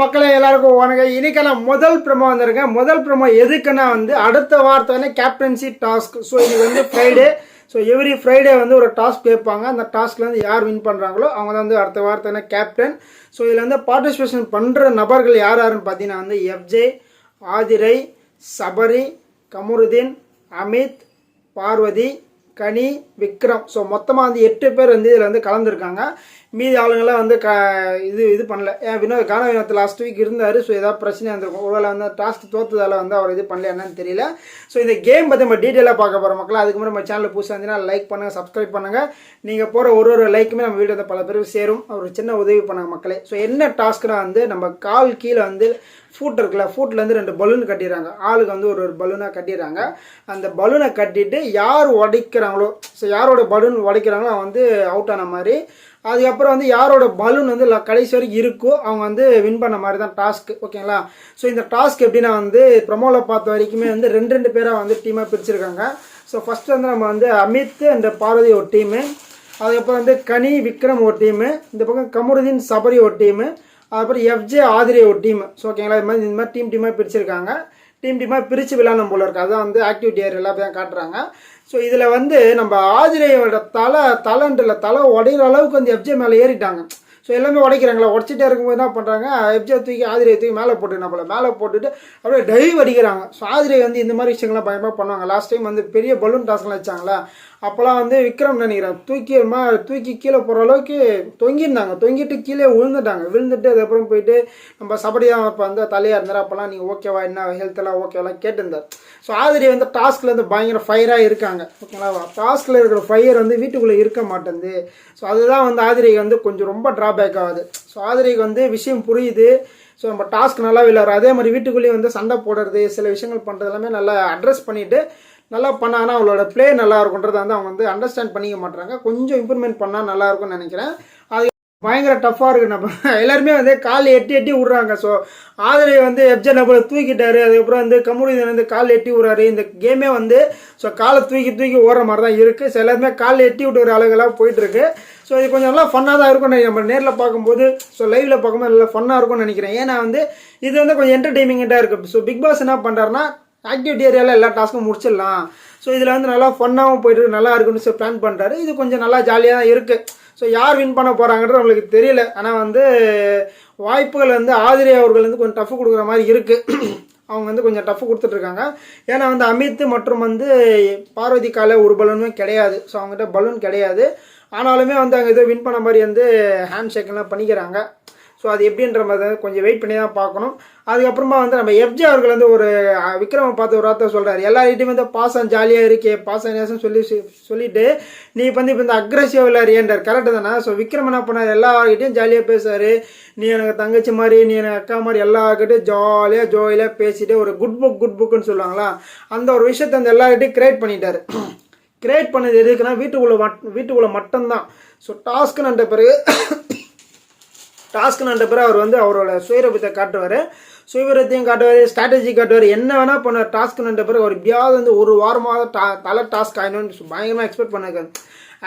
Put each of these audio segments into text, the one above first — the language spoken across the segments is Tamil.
மக்களே எல்லாருக்கும் வணக்கம். இன்னைக்கான முதல் ப்ரமோ வந்திருக்கேன். முதல் ப்ரமோ எதுக்குன்னா வந்து அடுத்த வார்த்தை கேப்டன்சி டாஸ்க் ஸோ இது வந்து ஃப்ரைடே ஸோ எவ்ரி ஃப்ரைடே வந்து ஒரு டாஸ்க் கேட்பாங்க. அந்த டாஸ்க்ல வந்து யார் வின் பண்ணுறாங்களோ அவங்க தான் வந்து அடுத்த வார்த்தை கேப்டன் ஸோ இதில் வந்து பார்ட்டிசிபேஷன் பண்ணுற நபர்கள் யார் யாருன்னு பார்த்தீங்கன்னா வந்து எஃப்ஜே ஆதிரை சபரி கமருதீன் அமித் பார்வதி கனி விக்ரம். ஸோ மொத்தமாக வந்து எட்டு பேர் வந்து இதில் வந்து கலந்துருக்காங்க. மீதி ஆளுங்களாம் வந்து க இது இது பண்ணல. ஏன் வினோத் கான வினோத் லாஸ்ட் வீக் இருந்தார். ஸோ ஏதாவது பிரச்சனை இருந்திருக்கும் ஒருவேளை வந்து டாஸ்க் தோத்ததால் வந்து அவர் இது பண்ணல என்னன்னு தெரியல. ஸோ இந்த கேம் பற்றி நம்ம டீட்டெயிலாக பார்க்க போகிற மக்கள். அதுக்கு முன்னாடி நம்ம சேனல் புதுசாக இருந்தீங்கன்னா லைக் பண்ணுங்கள் சப்ஸ்கிரைப் பண்ணுங்கள் நீங்கள் போகிற ஒரு ஒரு லைக்குமே நம்ம வீடியோ பல பேருக்கு சேரும். ஒரு சின்ன உதவி பண்ணாங்க மக்களே. ஸோ என்ன டாஸ்க்னா வந்து நம்ம கால் கீழே வந்து ஃபூட் இருக்குல்ல ஃபூட்லேருந்து ரெண்டு பலூன் கட்டிடுறாங்க. ஆளுக்கு வந்து ஒரு ஒரு பலூனாக கட்டிடுறாங்க. அந்த பலூனை கட்டிட்டு யார் உடைக்கிற உடைக்கிறாங்களோ ஸோ யாரோட பலூன் உடைக்கிறாங்களோ அவன் வந்து அவுட் ஆன மாதிரி. அதுக்கப்புறம் வந்து யாரோட பலூன் வந்து கடைசி வரைக்கும் இருக்கோ அவங்க வந்து வின் பண்ண மாதிரி தான் டாஸ்க் ஓகேங்களா ஸோ இந்த டாஸ்க் எப்படின்னா வந்து ப்ரமோவில் பார்த்த வரைக்குமே வந்து ரெண்டு ரெண்டு பேராக வந்து டீமாக பிரிச்சிருக்காங்க. ஸோ ஃபஸ்ட்டு வந்து நம்ம வந்து அமித் அண்ட் பார்வதி ஒரு டீமு அதுக்கப்புறம் வந்து கனி விக்ரம் ஒரு டீமு இந்த பக்கம் கமருதீன் சபரி ஒரு டீமு அதுக்கப்புறம் எஃப்ஜே ஆதிரி ஒரு டீம் ஸோ ஓகேங்களா இது மாதிரி இந்த மாதிரி டீம் டீமாக பிரிச்சிருக்காங்க. டீம் டீமாக பிரித்து விளையாடணும் போல இருக்குது அதான் வந்து ஆக்டிவிட்டி ஏர் எல்லாத்தையும் காட்டுறாங்க. ஸோ இதில் வந்து நம்ம ஆதிரையோட தலை தலைன்றில் தலை உடையிற அளவுக்கு வந்து எஃப்ஜே மேலே ஏறிட்டாங்க. ஸோ எல்லாமே உடைக்கிறாங்களா உடச்சிட்டே இருக்கும்போது என்ன பண்ணுறாங்க எஃப்ஜே தூக்கி ஆதிரையை தூக்கி மேலே போட்டு போல. மேலே போட்டுட்டு அப்படியே டைவ் அடிக்கிறாங்க. ஸோ ஆதிரை வந்து இந்த மாதிரி விஷயங்கள்லாம் பயமாக பண்ணுவாங்க. லாஸ்ட் டைம் வந்து பெரிய பலூன் டாஸ்க்லாம் வச்சாங்களா அப்போலாம் வந்து விக்ரம் நினைக்கிறேன். தூக்கி தூக்கி கீழே போகிற அளவுக்கு தொங்கியிருந்தாங்க. தொங்கிட்டு கீழே விழுந்துட்டாங்க. விழுந்துட்டு அதுக்கப்புறம் போயிட்டு நம்ம சபடியாக இப்போ வந்து தலையாக இருந்தார். அப்போல்லாம் நீங்கள் ஓகேவா என்ன ஹெல்த்தெல்லாம் ஓகேவெல்லாம் கேட்டிருந்தார். ஸோ ஆதிரி வந்து டாஸ்கில் வந்து பயங்கர ஃபயராக இருக்காங்க. ஓகேங்களா டாஸ்கில் இருக்கிற ஃபயர் வந்து வீட்டுக்குள்ளே இருக்க மாட்டேங்குது. ஸோ அதுதான் வந்து ஆதிரிக்கு வந்து கொஞ்சம் ரொம்ப ட்ராபேக் ஆகுது. ஸோ ஆதிரிக்கு வந்து விஷயம் புரியுது. ஸோ நம்ம டாஸ்க் நல்லா விளையாடுறோம் அதே மாதிரி வீட்டுக்குள்ளேயே வந்து சண்டை போடுறது சில விஷயங்கள் பண்ணுறது எல்லாமே நல்லா அட்ரஸ் பண்ணிவிட்டு நல்லா பண்ணாங்கன்னா அவங்களோட ப்ளே நல்லா இருக்குன்றதை வந்து அவங்க வந்து அண்டர்ஸ்டாண்ட் பண்ணிக்க மாட்டாங்க கொஞ்சம் இம்ப்ரூவ்மெண்ட் பண்ணால் நல்லா இருக்கும்னு நினைக்கிறேன். அது பயங்கர டஃப்பாக இருக்குது நம்ம எல்லாருமே வந்து கால் எட்டி எட்டி விட்றாங்க. ஸோ ஆதரவை வந்து எப்ஜே நபரை தூக்கிட்டாரு. அதுக்கப்புறம் வந்து கமுடிதன் வந்து கால் எட்டி விட்றாரு. இந்த கேமே வந்து ஸோ காலை தூக்கி தூக்கி ஓடுற மாதிரி தான் இருக்குது ஸோ எல்லாருமே கால் எட்டி விட்டுற அளவுகளாக போயிட்டுருக்கு ஸோ இது கொஞ்சம் நல்லா ஃபன்னாக தான் இருக்கும் நம்ம நேரில் பார்க்கும்போது ஸோ லைவில் பார்க்கும்போது நல்லா ஃபன்னாக இருக்கும்னு நினைக்கிறேன். ஏன்னா வந்து இது வந்து கொஞ்சம் என்டர்டெய்னிங்காக இருக்குது ஸோ பிக் பாஸ் என்ன பண்ணுறாருன்னா ஆக்டிவிட்டி ஏரியாவில் எல்லா டாஸ்க்கும் முடிச்சிடலாம். ஸோ இதில் வந்து நல்லா ஃபன்னாகவும் போயிட்டு நல்லா இருக்குன்னு சொல்லி பிளான் பண்ணுறாரு இது கொஞ்சம் நல்லா ஜாலியாக தான் இருக்குது ஸோ யார் வின் பண்ண போகிறாங்கன்றது நம்மளுக்கு தெரியல. ஆனால் வந்து வாய்ப்புகள் வந்து ஆதிரி அவர்கள் வந்து கொஞ்சம் டஃப் கொடுக்குற மாதிரி இருக்குது அவங்க வந்து கொஞ்சம் டஃப் கொடுத்துட்ருக்காங்க ஏன்னா வந்து அமித் மற்றும் வந்து பார்வதி கால ஒரு பலனுமே கிடையாது. ஸோ அவங்ககிட்ட பலூன் கிடையாது. ஆனாலுமே வந்து அங்கே ஏதோ வின் பண்ண மாதிரி வந்து ஹேண்ட் ஷேக்கெல்லாம் பண்ணிக்கிறாங்க. ஸோ அது எப்படின்ற மாதிரி கொஞ்சம் வெயிட் பண்ணி தான் பார்க்கணும். அதுக்கப்புறமா வந்து நம்ம எஃப்ஜி அவர்கள் வந்து ஒரு விக்ரம பார்த்து ஒரு வார்த்தை சொல்கிறார் எல்லார்கிட்டையும் வந்து பாசம் ஜாலியாக இருக்கே பாசம் நேசம் சொல்லி சொ- சொல்லிட்டு நீ வந்து இப்போ இந்த அக்ரஸிவ் விளையாடுறியன்றார் கரெக்டு தானே? ஸோ விக்ரம் என்ன பண்ணார்? எல்லார்கிட்டையும் ஜாலியாக பேசுவார் நீ எனக்கு தங்கச்சி மாதிரி நீ எனக்கு அக்கா மாதிரி எல்லாருக்கிட்டையும் ஜாலியாக ஜோயிலாக பேசிட்டு ஒரு குட் புக் குட் புக்குன்னு சொல்லுவாங்களா? அந்த ஒரு விஷயத்தை அந்த எல்லார்கிட்டையும் கிரியேட் பண்ணிட்டார். கிரியேட் பண்ணது எதுக்குன்னா வீட்டுக்குள்ளே மட் வீட்டுக்குள்ளே மட்டும்தான். ஸோ டாஸ்க்குன்ற பிறகு டாஸ்க் நண்ட பிறகு அவர் வந்து அவரோட சுயரூபத்தை காட்டுவார். சுயரூபத்தையும் காட்டுவார் ஸ்ட்ராட்டஜி காட்டுவார். என்ன வேணால் பண்ணுவார் டாஸ்க் நண்ட பிறகு அவர் எப்படியாவது வந்து ஒரு வாரமாக டா தலை டாஸ்க் ஆகணும்னு பயங்கரமாக எக்ஸ்பெக்ட் பண்ணிருக்காரு.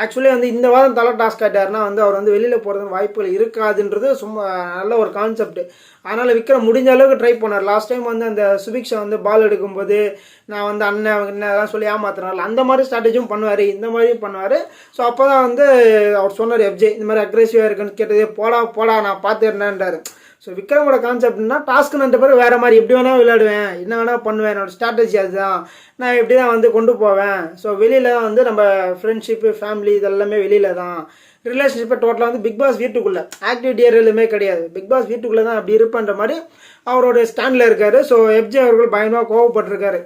ஆக்சுவலி வந்து இந்த வாரம் தலை டாஸ்க் ஆகிட்டாருன்னா வந்து அவர் வந்து வெளியில் போகிறதுக்கு வாய்ப்புகள் இருக்காதுன்றது சும்மா நல்ல ஒரு கான்செப்ட் அதனால் விக்ரம் முடிஞ்ச அளவுக்கு ட்ரை பண்ணார். லாஸ்ட் டைம் வந்து அந்த சுபிக்ஷா வந்து பால் எடுக்கும்போது நான் வந்து அண்ணன் என்னதான் சொல்லி ஏமாத்துறாரு அந்த மாதிரி ஸ்ட்ராட்டஜியும் பண்ணுவார் இந்த மாதிரியும் பண்ணுவார். ஸோ அப்போ தான் வந்து அவர் சொன்னார் எஃப்ஜே இந்த மாதிரி அக்ரெசிவாக இருக்குன்னு கேட்டது போடா போடா நான் பார்த்துருந்தேன்றாரு ஸோ விக்ரமோட கான்செப்ட்னா டாஸ்க்குன்ற பேர் பிறகு வேறு மாதிரி எப்படி வேணால் விளையாடுவேன் என்ன வேணால் பண்ணுவேன் என்னோட ஸ்ட்ராட்டஜி அதுதான். நான் இப்படி தான் வந்து கொண்டு போவேன். ஸோ வெளியில் தான் வந்து நம்ம ஃப்ரெண்ட்ஷிப்பு ஃபேமிலி இதெல்லாமே வெளியில் தான். ரிலேஷன்ஷிப்பை டோட்டலாக வந்து பிக் பாஸ் வீட்டுக்குள்ளே. ஆக்டிவிட்டி எதுவுமே கிடையாது. பிக் பாஸ் வீட்டுக்குள்ளே தான் அப்படி இருப்பேன்ற மாதிரி அவரோட ஸ்டாண்டில் இருக்கார். ஸோ எஃப்ஜே அவர்கள் பயமாக கோவப்பட்டிருக்காரு.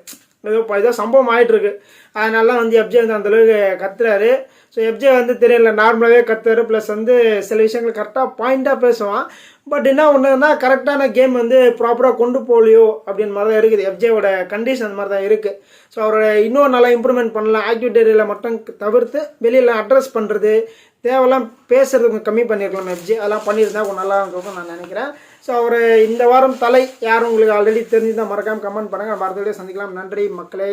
ஏதோ ஏதோ சம்பவம் ஆகிட்டுருக்கு அதனால அதனால வந்து எஃப்ஜே வந்து அந்தளவுக்கு கத்துறாரு. ஸோ எஃப்ஜே வந்து தெரியல நார்மலாகவே கத்துறாரு. ப்ளஸ் வந்து சில விஷயங்கள் கரெக்டாக பாயிண்ட்டாக பேசுவான். பட் என்ன ஒன்றுனா கரெக்டான கேம் வந்து ப்ராப்பராக கொண்டு போகலையோ அப்படின்னு மாதிரி தான் இருக்குது எஃப்ஜேவோட கண்டிஷன் அந்த மாதிரி தான் இருக்குது ஸோ அவரோட இன்னும் நல்லா இம்ப்ரூவ்மெண்ட் பண்ணலாம். ஆக்டிவிட்டி ஏரியாவில் மட்டும் தவிர்த்து வெளியில் அட்ரஸ் பண்ணுறது தேவையெல்லாம் பேசுறது கொஞ்சம் கம்மி பண்ணியிருக்கலாம் எஃப்ஜி அதெல்லாம் பண்ணியிருந்தா கொஞ்சம் நல்லா இருக்கும் நான் நினைக்கிறேன். ஸோ அவர் இந்த வாரம் தலை யாரும் உங்களுக்கு ஆல்ரெடி தெரிஞ்சுதான் மறக்காமல் கமெண்ட் பண்ணுங்கள் மறந்துவிட சந்திக்கலாம். நன்றி மக்களே.